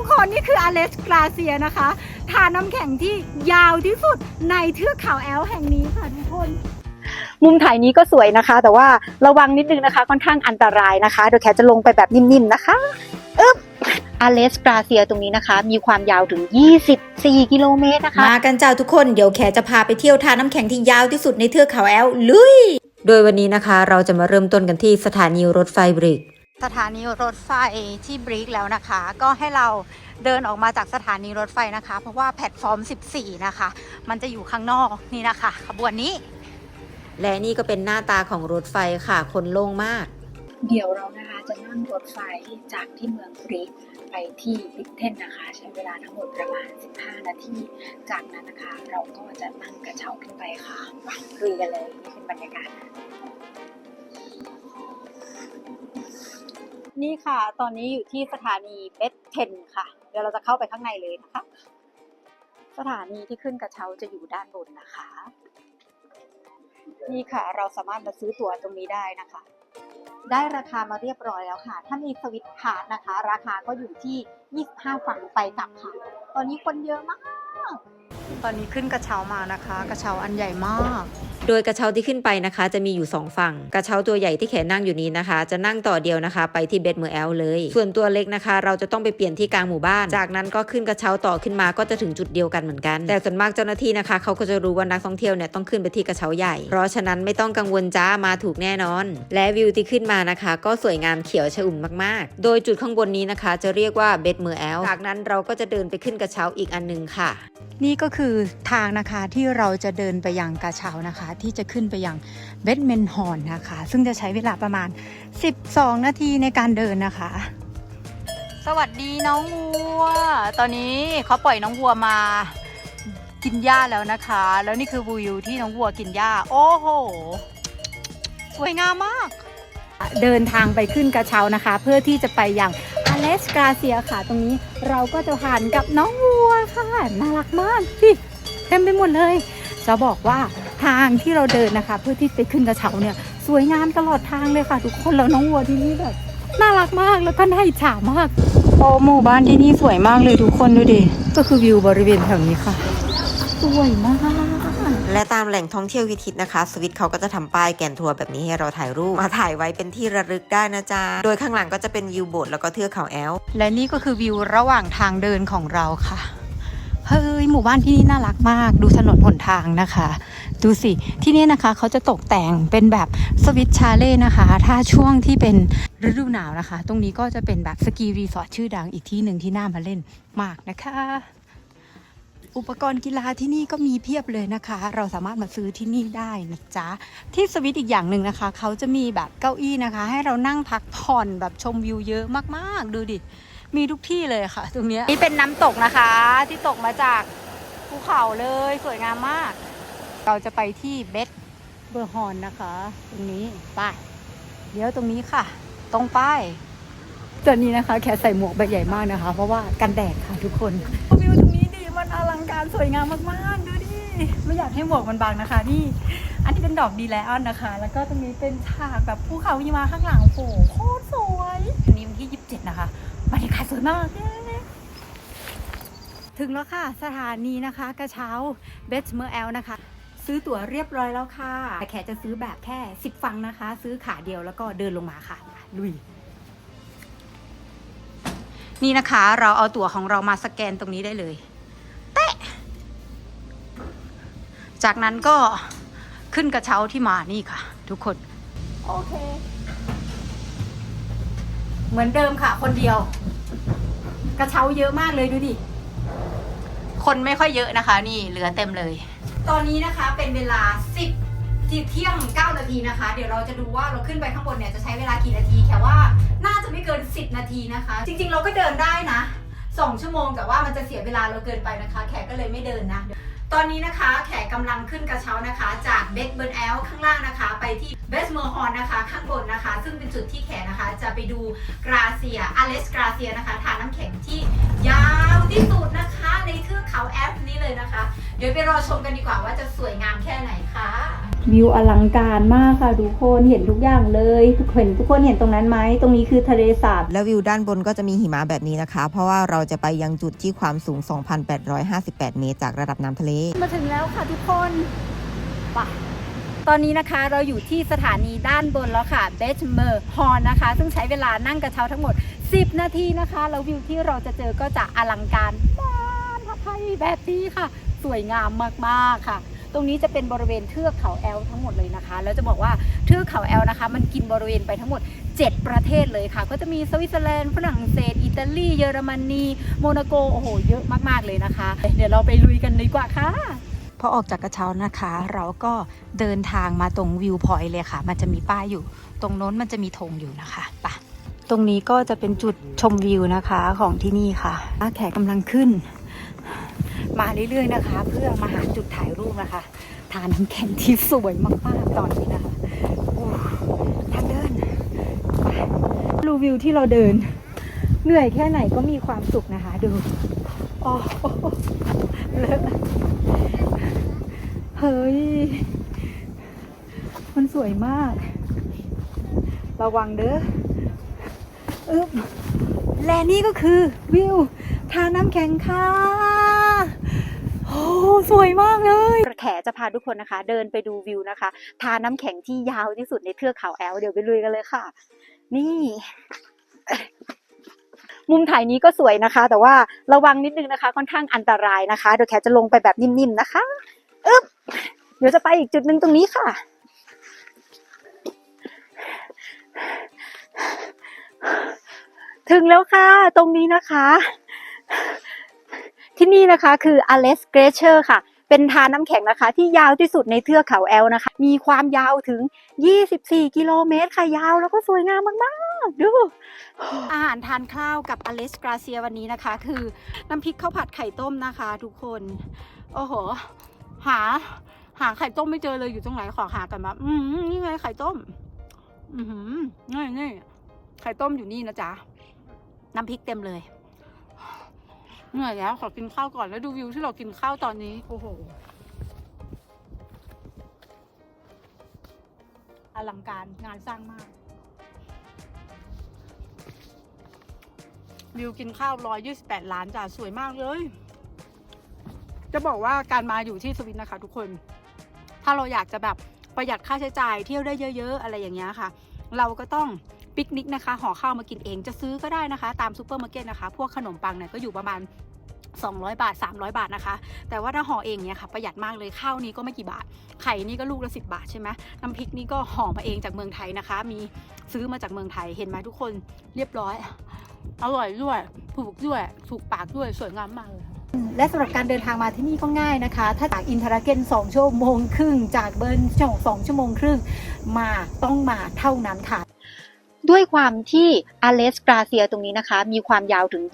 ทุกคนนี่คืออเลสกราเซียนะคะ ทานน้ำแข็งที่ยาวที่สุดในเทือกเขาแอลแห่งนี้ค่ะทุกคน มุมถ่ายนี้ก็สวยนะคะ แต่ว่าระวังนิดนึงนะคะค่อนข้างอันตรายนะคะเดี๋ยวแขกจะลงไปแบบนิ่มๆนะคะอึ๊บอเลสกราเซียตรงนี้นะคะ มีความยาวถึง 24 กิโลเมตรนะคะ มากันเจ้าทุกคนเดี๋ยวแขจะพาไปเที่ยวทานน้ำแข็งที่ยาวที่สุดในเทือกเขาแอลลุย โดยวันนี้นะคะ เราจะมาเริ่มต้นกันที่สถานีรถไฟบริก สถานีรถไฟที่บริกแล้วนะคะ ก็ให้เราเดินออกมาจากสถานีรถไฟนะคะ เพราะว่าแพลตฟอร์ม 14 นะคะ มันจะอยู่ข้างนอกนี่นะคะ ขบวนนี้ และนี่ก็เป็นหน้าตาของรถไฟค่ะ คนโล่งมาก เดี๋ยวเรานะคะจะนั่งรถไฟจากที่เมืองบริกไปที่บิทเทนนะคะ ใช้เวลาทั้งหมดประมาณ 15 นาที จากนั้นนะคะ เราก็จะนั่งกระเช้าขึ้นไปค่ะไปลุยกันเลยนี่เป็นบรรยากาศ นี่ค่ะ ตอนนี้อยู่ที่สถานีเบสเทนค่ะ เดี๋ยวเราจะเข้าไปข้างในเลยนะคะ สถานีที่ขึ้นกระเช้าจะอยู่ด้านบนนะคะ นี่ค่ะ เราสามารถมาซื้อตั๋วตรงนี้ได้นะคะ ได้ราคามาเรียบร้อยแล้วค่ะ ถ้ามีสวิตคาร์ดนะคะ ราคาก็อยู่ที่ 25 ฝั่งไปกลับค่ะ ตอนนี้คนเยอะมาก ตอนนี้ขึ้นกระเช้ามานะคะ กระเช้าอันใหญ่มาก โดยกระเช้าที่ขึ้นไปนะคะ จะมีอยู่ 2 ฝั่ง กระเช้าตัวใหญ่ที่แขนนั่งอยู่นี้นะคะ จะนั่งต่อเดียวนะคะ ไปที่เบดเมอร์แอลเลย ส่วนตัวเล็กนะคะ เราจะต้องไปเปลี่ยนที่กลางหมู่บ้าน จากนั้นก็ขึ้นกระเช้าต่อขึ้นมาก็จะถึงจุดเดียวกันเหมือนกัน แต่ส่วนมากเจ้าหน้าที่นะคะเขาก็จะรู้ว่านักท่องเที่ยวเนี่ยต้องขึ้นไปที่กระเช้าใหญ่ เพราะฉะนั้นไม่ต้องกังวลจ้ามาถูกแน่นอน และวิวที่ขึ้นมานะคะ ก็สวยงามเขียวชอุ่มมากๆ โดยจุดข้างบนนี้นะคะ จะเรียกว่าเบดเมอร์แอลจากนั้นเราก็จะเดินไปขึ้นกระเช้าอีกอันนึงค่ะ นี่ก็คือทางนะคะที่เราจะเดินไปยังกระเช้านะคะที่จะขึ้นไปยังเบดเมนฮอนนะคะ ซึ่งจะใช้เวลาประมาณ 12 นาทีในการเดินนะคะ สวัสดีน้องวัว ตอนนี้เขาปล่อยน้องวัวมากินหญ้าแล้วนะคะ แล้วนี่คือวิวที่น้องวัวกินหญ้า โอ้โห สวยงามมาก เดินทางไปขึ้นกระเช้านะคะ เพื่อที่จะไปยังอเลสกาเซียค่ะ ตรงนี้เราก็จะผ่านกับน้องวัวค่ะ น่ารักมากพี่เต็มไปหมดเลย จะบอกว่า ทางที่เราเดินนะคะ เพื่อที่ไปขึ้นกระเช้าเนี่ย สวยงามตลอดทางเลยค่ะ ทุกคนแล้วน้องวัวที่นี่แบบน่ารักมากแล้วก็น่าอิจฉามากโอหมู่บ้านที่นี่สวยมากเลยทุกคนดูดิก็คือวิวบริเวณแถวนี้ค่ะ สวยมาก และตามแหล่งท่องเที่ยววิทิตนะคะ สวิตเขาก็จะทำป้ายแกนทัวร์แบบนี้ให้เราถ่ายรูปมาถ่ายไว้เป็นที่ระลึกได้นะจ๊ะ โดยข้างหลังก็จะเป็นวิวโบสถ์แล้วก็เทือกเขาแอล และนี่ก็คือวิวระหว่างทางเดินของเราค่ะ เฮ้ยหมู่บ้านที่นี่น่ารักมาก ดูถนนหนทางนะคะ ดูสิที่นี่นะคะเขาจะตกแต่งเป็นแบบสวิตชาเล่นะคะ ถ้าช่วงที่เป็นฤดูหนาวนะคะ ตรงนี้ก็จะเป็นแบบสกีรีสอร์ทชื่อดังอีกที่หนึ่งที่น่ามาเล่นมากนะคะ อุปกรณ์กีฬาที่นี่ก็มีเพียบเลยนะคะ เราสามารถมาซื้อที่นี่ได้นะจ๊ะที่สวิตอีกอย่างหนึ่งนะคะเขาจะมีแบบเก้าอี้นะคะ ให้เรานั่งพักผ่อนแบบชมวิวเยอะมากๆ ดูดิ มีทุกที่เลยค่ะ ตรงเนี้ยนี่เป็นน้ำตกนะคะ ที่ตกมาจากภูเขาเลยสวยงามมาก เราจะไปที่เบสเบอร์ฮอนนะคะ ตรงนี้ไปเดี๋ยวตรงนี้ค่ะ ตรงป้ายตอนนี้นะคะแค่ใส่หมวกใบใหญ่มากนะคะ เพราะว่ากันแดดค่ะทุกคนวิวตรงนี้ดีมันอลังการสวยงามมากๆดูดิไม่อยากให้หมวกมันบังนะคะนี่อันนี้เป็นดอกดีแลออนนะคะ แล้วก็ตรงนี้เป็นฉากแบบภูเขาหิมะข้างหลังโอ้โหโคตรสวยวันนี้วันที่ 27 นะคะบรรยากาศสวยมากเย้ถึงแล้วค่ะ สถานีนะคะ กระเช้าเบสเมอร์แอลนะคะ ซื้อตั๋วเรียบร้อยแล้วค่ะ แต่แขกจะซื้อแบบแค่ 10 ฟังนะคะ ซื้อขาเดียวแล้วก็เดินลงมาค่ะ ลุย นี่นะคะ เราเอาตั๋วของเรามาสแกนตรงนี้ได้เลย เตะ จากนั้นก็ขึ้นกระเช้าที่มานี่ค่ะ ทุกคน โอเค เหมือนเดิมค่ะ คนเดียว กระเช้าเยอะมากเลยดูดิ คนไม่ค่อยเยอะนะคะ นี่เหลือเต็มเลย ตอนนี้นะคะเป็นเวลา 10ที่เที่ยง 9 นาทีนะคะ เดี๋ยวเราจะดูว่าเราขึ้นไปข้างบนเนี่ยจะใช้เวลากี่นาที แค่ว่าน่าจะไม่เกิน 10 นาทีนะคะ จริง ๆ เราก็เดินได้นะ 2 ชั่วโมงแต่ว่ามันจะเสียเวลาเราเกินไปนะคะ แขกก็เลยไม่เดินนะ ตอนนี้นะคะแขกกำลังขึ้นกระเช้านะคะ จากเบสเบิร์นแอลข้างล่างนะคะ ไปที่เบสเมอร์ฮอนนะคะ ข้างบนนะคะ ซึ่งเป็นจุดที่แขกนะคะ จะไปดูกราเซียอเลสกราเซียนะคะ ทานน้ำแข็งที่ยาวที่สุดนะคะ เทือกเขาแอปนี้เลยนะคะเดี๋ยวไปรอชมกันดีกว่าว่าจะสวยงามแค่ไหนค่ะ วิวอลังการมากค่ะทุกคนเห็นทุกอย่างเลยทุกคนทุกคนเห็นตรงนั้นไหมตรงนี้คือทะเลสาบแล้ววิวด้านบนก็จะมีหิมะแบบนี้นะคะ เพราะว่าเราจะไปยังจุดที่ความสูง 2,858 เมตรจากระดับน้ำทะเล มาถึงแล้วค่ะทุกคนไปตอนนี้นะคะเราอยู่ที่สถานีด้านบนแล้วค่ะเบชเมอร์ฮอนนะคะ ซึ่งใช้เวลานั่งกระเช้าทั้งหมด 10 นาทีนะคะ แล้ววิวที่เราจะเจอก็จะอลังการบ้านพระไทยแบบนี้ค่ะ สวยงามมากๆค่ะ ตรงนี้จะเป็นบริเวณเทือกเขาแอลทั้งหมดเลยนะคะ แล้วจะบอกว่าเทือกเขาแอลนะคะ มันกินบริเวณไปทั้งหมด 7 ประเทศเลยค่ะ ก็จะมีสวิตเซอร์แลนด์ฝรั่งเศส อิตาลี เยอรมนี โมนาโก โอ้โห เยอะมากๆเลยนะคะ เดี๋ยวเราไปลุยกันดีกว่าค่ะพอออกจากกระเช้านะคะ เราก็เดินทางมาตรงวิวพอยต์เลยค่ะ มันจะมีป้ายอยู่ ตรงโน้นมันจะมีธงอยู่นะคะไปะตรงนี้ก็จะเป็นจุดชมวิวนะคะของที่นี่ค่ะแขกกำลังขึ้น มาเรื่อยๆนะคะ เพื่อมาหาจุดถ่ายรูปนะคะทานน้ำแข็งที่สวยมากๆตอนนี้นะคะโอ้ทางเดินไปดูวิวที่เราเดิน เหนื่อยแค่ไหนก็มีความสุขนะคะ ดูอ๋อเลอะเฮ้ย มันสวยมาก ระวังเด้ออึ๊บและนี่ก็คือวิวทาน้ำแข็งค่ะ สวยมากเลยแขจะพาทุกคนนะคะ เดินไปดูวิวนะคะ ทาน้ำแข็งที่ยาวที่สุดในเทือกเขาแอล เดี๋ยวไปลุยกันเลยค่ะ นี่ มุมถ่ายนี้ก็สวยนะคะ แต่ว่าระวังนิดนึงนะคะ ค่อนข้างอันตรายนะคะ เดี๋ยวแขจะลงไปแบบนิ่มๆนะคะอึ๊บเดี๋ยวจะไปอีกจุดหนึ่งตรงนี้ค่ะถึงแล้วค่ะ ตรงนี้นะคะ ที่นี่นะคะคือ a l e s g l a c i e r ค่ะ เป็นทานน้ำแข็งนะคะ ที่ยาวที่สุดในเทือกเขาแอลนะคะ มีความยาวถึง 24 กิโลเมตรค่ะยาวแล้วก็สวยงามมากๆ ดู อาหารทานข้าวกับอเลสกราเซียวันนี้นะคะ คือน้ำพริกข้าวผัดไข่ต้มนะคะ ทุกคน โอ้โห หา หาไข่ต้มไม่เจอเลยอยู่ตรงไหนขอหากันมาอืมนี่ไงไข่ต้ม อือหือนี่นี่ไข่ต้มอยู่นี่นะจ๊ะ น้ำพริกเต็มเลย เหนื่อยแล้วขอกินข้าวก่อนแล้วดูวิวที่เรากินข้าวตอนนี้โอ้โหอลังการงานสร้างมาก วิวกินข้าวร้อยยี่สิบแปดล้านจ้ะสวยมากเลย จะบอกว่าการมาอยู่ที่สวิตนะคะทุกคน ถ้าเราอยากจะแบบประหยัดค่าใช้จ่ายเที่ยวได้เยอะ ๆ อะไรอย่างเงี้ยค่ะ เราก็ต้องปิกนิกนะคะห่อข้าวมากินเองจะซื้อก็ได้นะคะ ตามซูเปอร์มาร์เก็ตนะคะ พวกขนมปังเนี่ยก็อยู่ประมาณ200 บาท 300 บาทนะคะ แต่ว่าถ้าห่อเองเนี่ยค่ะประหยัดมากเลยข้าวนี้ก็ไม่กี่บาท ไข่นี่ก็ลูกละ 10 บาทใช่ไหมน้ำพริกนี่ก็ห่อมาเองจากเมืองไทยนะคะ มีซื้อมาจากเมืองไทยเห็นไหมทุกคนเรียบร้อย อร่อยด้วย ถูกด้วย ถูกปากด้วยสวยงามมากเลย และสำหรับการเดินทางมาที่นี่ก็ง่ายนะคะ ถ้าจากอินทราเกน2ชั่วโมงครึ่ง จากเบิร์นสองสองชั่วโมงครึ่ง มาต้องมาเท่านั้นค่ะ ด้วยความที่อาเลสกราเซียตรงนี้นะคะ มีความยาวถึง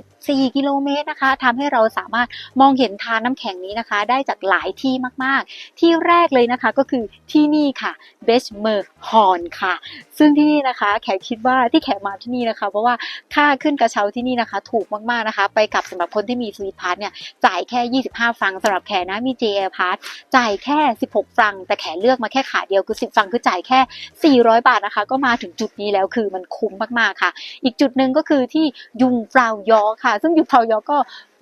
24 กิโลเมตรนะคะทำให้เราสามารถมองเห็นทานน้ำแข็งนี้นะคะ ได้จากหลายที่มากๆ ที่แรกเลยนะคะก็คือที่นี่ค่ะเบชเมอร์ฮอนค่ะ ซึ่งที่นี่นะคะ แขกคิดว่าที่แขกมาที่นี่นะคะ เพราะว่าค่าขึ้นกระเช้าที่นี่นะคะ ถูกมากๆนะคะ ไปกับสำหรับคนที่มีสวีทพาร์ทเนี่ยจ่ายแค่ 25 ฟังสำหรับแขกนะมี j พาร์ทจ่ายแค่ 16 ฟัง แต่แขกเลือกมาแค่ขาเดียวคือ 10 ฟังคือจ่ายแค่ 400 บาทนะคะ ก็มาถึงจุดนี้แล้วคือมันคุ้มมากๆค่ะ อีกจุดหนึ่งก็คือที่ยุงฟลาวยอค่ะ ซึ่งยุงฟลาวยอก็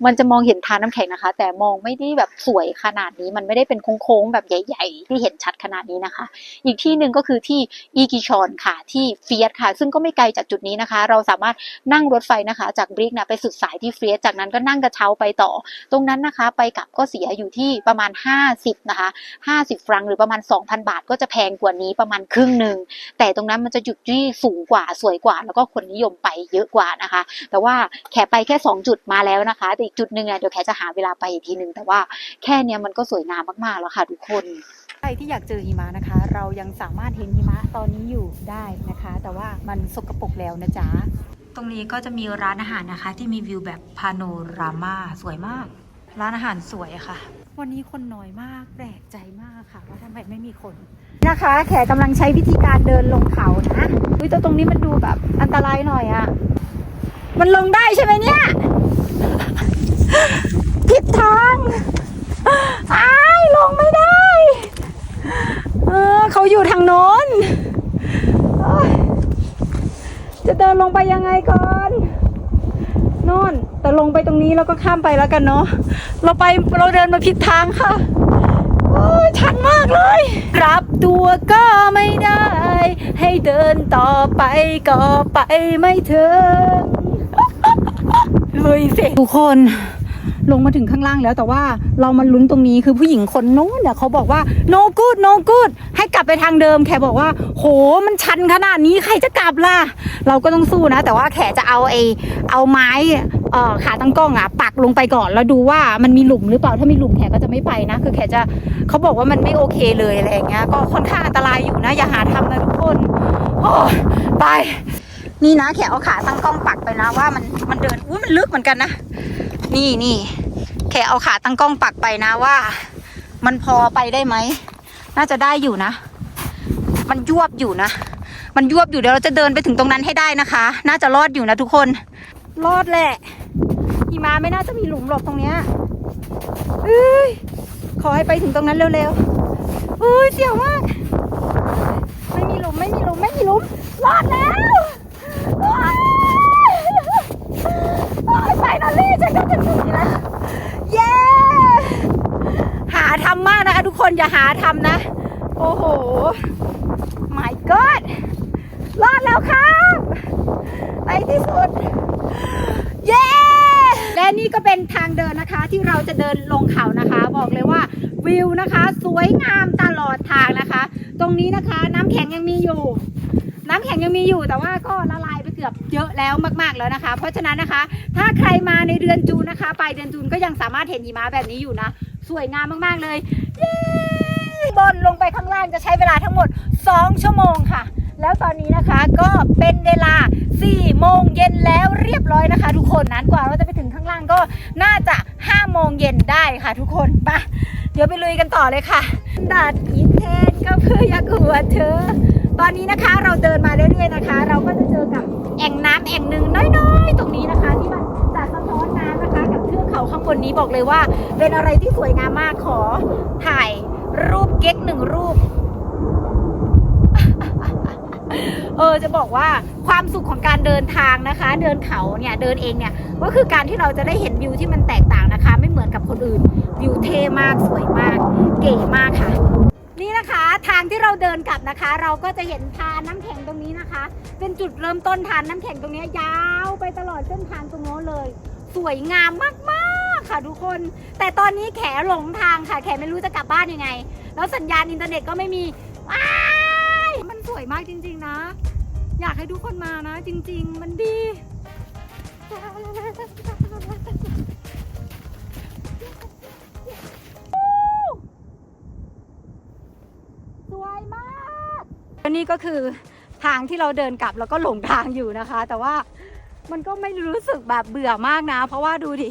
มันจะมองเห็นทานน้ำแข็งนะคะ แต่มองไม่ได้แบบสวยขนาดนี้ มันไม่ได้เป็นโค้งๆแบบใหญ่ ๆ ที่เห็นชัดขนาดนี้นะคะ อีกที่หนึ่งก็คือที่อีกิชอนค่ะ ที่เฟียสค่ะ ซึ่งก็ไม่ไกลจากจุดนี้นะคะ เราสามารถนั่งรถไฟนะคะ จากบริกนะไปสุดสายที่เฟียสจากนั้นก็นั่งกระเช้าไปต่อ ตรงนั้นนะคะ ไปกลับก็เสียอยู่ที่ประมาณ 50นะคะ50 ฟรังหรือประมาณ 2,000 บาท ก็จะแพงกว่านี้ประมาณครึ่งหนึ่งแต่ตรงนั้นมันจะจุดที่สูงกว่าสวยกว่า แล้วก็คนนิยมไปเยอะกว่านะคะ แต่ว่าแขไปแค่ 2 จุดมาแล้วนะคะแต่จุดหนึ่งเนี่ยเดี๋ยวแขจะหาเวลาไปอีกทีหนึ่งแต่ว่าแค่เนี้ยมันก็สวยงามมากๆแล้วค่ะทุกคนใครที่อยากเจอหิมะนะคะ เรายังสามารถเห็นหิมะตอนนี้อยู่ได้นะคะ แต่ว่ามันสกปรกแล้วนะจ๊ะตรงนี้ก็จะมีร้านอาหารนะคะ ที่มีวิวแบบพาโนรามาสวยมาก ร้านอาหารสวยอะค่ะ วันนี้คนน้อยมากแปลกใจมากค่ะ ว่าทำไมไม่มีคนนะคะ แขกกำลังใช้วิธีการเดินลงเขานะอุ้ยแต่ตรงนี้มันดูแบบอันตรายหน่อยอะมันลงได้ใช่ไหมเนี่ย ผิดทางอายลงไม่ได้ เออเขาอยู่ทางโน้น จะเดินลงไปยังไงก่อนโน่น แต่ลงไปตรงนี้แล้วก็ข้ามไปแล้วกันเนาะ เราไปเราเดินมาผิดทางค่ะโอ้ยชันมากเลย กลับตัวก็ไม่ได้ ให้เดินต่อไปก็ไปไม่ถึงเลุยสิทุกคน ลงมาถึงข้างล่างแล้วแต่ว่าเรามาลุ้นตรงนี้คือผู้หญิงคนโน้นเนี่ยเขาบอกว่า no good no good ให้กลับไปทางเดิมแขบอกว่า โหมันชันขนาดนี้ใครจะกลับล่ะ เราก็ต้องสู้นะ แต่ว่าแขจะเอาไอเอาไม้เอ่อขาตั้งกล้องอะปักลงไปก่อนแล้วดูว่ามันมีหลุมหรือเปล่าถ้ามีหลุมแขก็จะไม่ไปนะ คือแขจะเขาบอกว่ามันไม่โอเคเลยอะไรอย่างเงี้ยก็ค่อนข้างอันตรายอยู่นะ อย่าหาทำนะทุกคนโอ้ยไป นี่นะแขเอาขาตั้งกล้องปักไปนะว่ามันมันเดินอุ้ยมันลึกเหมือนกันนะ นี่นี่ แขเอาขาตั้งกล้องปักไปนะว่า มันพอไปได้ไหม น่าจะได้อยู่นะ มันยวบอยู่นะ มันยวบอยู่เดี๋ยวเราจะเดินไปถึงตรงนั้นให้ได้นะคะ น่าจะรอดอยู่นะทุกคน รอดแหละอีมาไม่น่าจะมีหลุมหรอกตรงเนี้ยเอ้ยขอให้ไปถึงตรงนั้นเร็วๆเอ้ยเสียวมาก ไม่มีหลุมไม่มีหลุมไม่มีหลุม รอดแล้วโอ๊ยโอ๊ยไปนอลลี่ฉันก็ถึงตรงนี้แล้ว เย้ หาทำมากนะคะทุกคนอย่าหาทำนะ โอ้โห my god รอดแล้วครับในที่สุด เย้ และนี่ก็เป็นทางเดินนะคะ ที่เราจะเดินลงเขานะคะ บอกเลยว่าวิวนะคะ สวยงามตลอดทางนะคะ ตรงนี้นะคะ น้ำแข็งยังมีอยู่ น้ำแข็งยังมีอยู่แต่ว่าก็ละลายไป กือบเยอะแล้วมากๆแล้วนะคะ เพราะฉะนั้นนะคะ ถ้าใครมาในเดือนจูนนะคะปลายเดือนจูนก็ยังสามารถเห็นหิมะแบบนี้อยู่นะ สวยงามมากๆเลยเย้บนลงไปข้างล่างจะใช้เวลาทั้งหมด 2 ชั่วโมงค่ะ แล้วตอนนี้นะคะก็เป็นเวลา 4 โมงเย็นแล้วเรียบร้อยนะคะ ทุกคนนั้นกว่าเราจะไปถึงข้างล่างก็น่าจะ 5 โมงเย็นได้ค่ะทุกคนไปะเดี๋ยวไปลุยกันต่อเลยค่ะดัดอีแทนก็เพื่ออยากหัวเธอ ตอนนี้นะคะเราเดินมาเรื่อยๆนะคะ เราก็จะเจอกับ แอ่งน้ำแอ่งหนึ่งน้อยๆ ตรงนี้นะคะ ที่มันจะสะท้อนน้ำนะคะ กับเทือกเขาข้างบนนี้บอกเลยว่า เป็นอะไรที่สวยงามมากขอถ่ายรูปเก๊กหนึ่งรูป เออจะบอกว่าความสุขของการเดินทางนะคะ เดินเขาเนี่ยเดินเองเนี่ยก็คือการที่เราจะได้เห็นวิวที่มันแตกต่างนะคะ ไม่เหมือนกับคนอื่นวิวเท่มากสวยมาก เก๋มากค่ะ นี่นะคะทางที่เราเดินกลับนะคะ เราก็จะเห็นทานน้ำแข็งตรงนี้ นะคะ เป็นจุดเริ่มต้นทานน้ำแข็งตรงนี้ยาวไปตลอดเส้นทางตรงโน้นเลย สวยงามมากๆค่ะทุกคน แต่ตอนนี้แขหลงทางค่ะ แขไม่รู้จะกลับบ้านยังไง แล้วสัญญาณอินเทอร์เน็ตก็ไม่มีว้ายมันสวยมากจริง ๆ นะ อยากให้ทุกคนมานะ จริง ๆ มันดีสวยมากและนี่ก็คือ ทางที่เราเดินกลับแล้วก็หลงทางอยู่นะคะ แต่ว่ามันก็ไม่รู้สึกแบบเบื่อมากนะ เพราะว่าดูดิ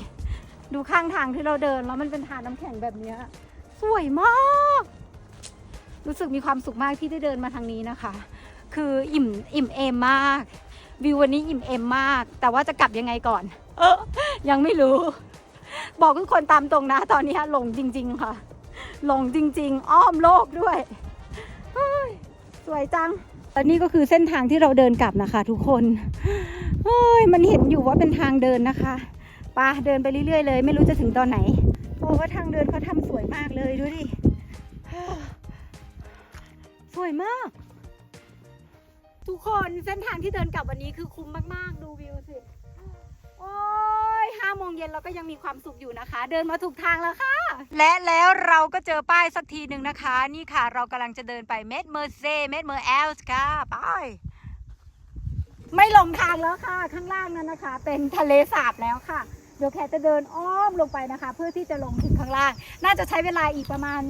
ดูข้างทางที่เราเดินแล้วมันเป็นทางน้ำแข็งแบบนี้สวยมาก รู้สึกมีความสุขมากที่ได้เดินมาทางนี้นะคะ คืออิ่มอิ่มเอมมาก วิววันนี้อิ่มเอมมาก แต่ว่าจะกลับยังไงก่อน เออยังไม่รู้ บอกทุกคนตามตรงนะ ตอนนี้หลงจริง ๆ ค่ะ หลงจริง ๆ อ้อมโลกด้วยสวยจัง และนี่ก็คือเส้นทางที่เราเดินกลับนะคะ ทุกคนเฮ้ยมันเห็นอยู่ว่าเป็นทางเดินนะคะป่ะเดินไปเรื่อยๆเลย ไม่รู้จะถึงตอนไหนโอ้ว่าทางเดินเขาทำสวยมากเลยดูดิสวยมาก ทุกคนเส้นทางที่เดินกลับวันนี้คือคุ้มมากๆ ดูวิวสิ 5โมงเย็นเราก็ยังมีความสุขอยู่นะคะ เดินมาถูกทางแล้วค่ะ และแล้วเราก็เจอป้ายสักทีหนึ่งนะคะ นี่ค่ะเรากำลังจะเดินไปเมดเมอร์เซเมดเมอร์แอลส์ค่ะไปไม่หลงทางแล้วค่ะ ข้างล่างนั้นนะคะ เป็นทะเลสาบแล้วค่ะเดี๋ยวแค่จะเดินอ้อมลงไปนะคะ เพื่อที่จะลงถึงข้างล่าง น่าจะใช้เวลาอีกประมาณ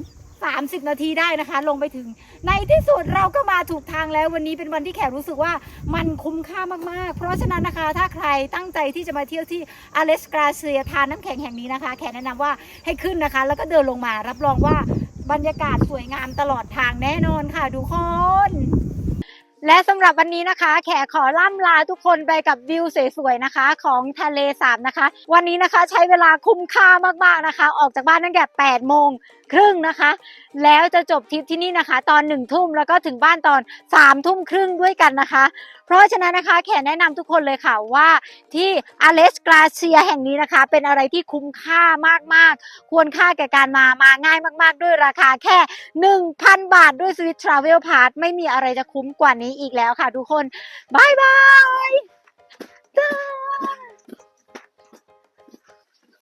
30 นาทีได้นะคะ ลงไปถึง ในที่สุดเราก็มาถูกทางแล้ววันนี้เป็นวันที่แขกรู้สึกว่ามันคุ้มค่ามากๆ เพราะฉะนั้นนะคะ ถ้าใครตั้งใจที่จะมาเที่ยวที่อเลสกราเซียทานน้ำแข็งแห่งนี้นะคะ แขกแนะนำว่าให้ขึ้นนะคะ แล้วก็เดินลงมารับรองว่าบรรยากาศสวยงามตลอดทางแน่นอนค่ะทุกคน และสำหรับวันนี้นะคะ แขกขอล่ำลาทุกคนไปกับวิวสวยๆนะคะ ของทะเลสาบนะคะ วันนี้นะคะใช้เวลาคุ้มค่ามากๆนะคะ ออกจากบ้านตั้งแต่8โมงครึ่งนะคะ แล้วจะจบทริปที่นี่นะคะ ตอน1ทุ่มแล้วก็ถึงบ้านตอน3ทุ่มครึ่งด้วยกันนะคะ เพราะฉะนั้นนะคะแขกแนะนำทุกคนเลยค่ะว่าที่อเลสกราเซียแห่งนี้นะคะ เป็นอะไรที่คุ้มค่ามากๆ ควรค่าแก่การมามาง่ายมาก ๆ ด้วยราคาแค่ 1,000 บาทด้วยสวิตทราเวลพาสไม่มีอะไรจะคุ้มกว่านี้อีกแล้วค่ะทุกคนบายบาย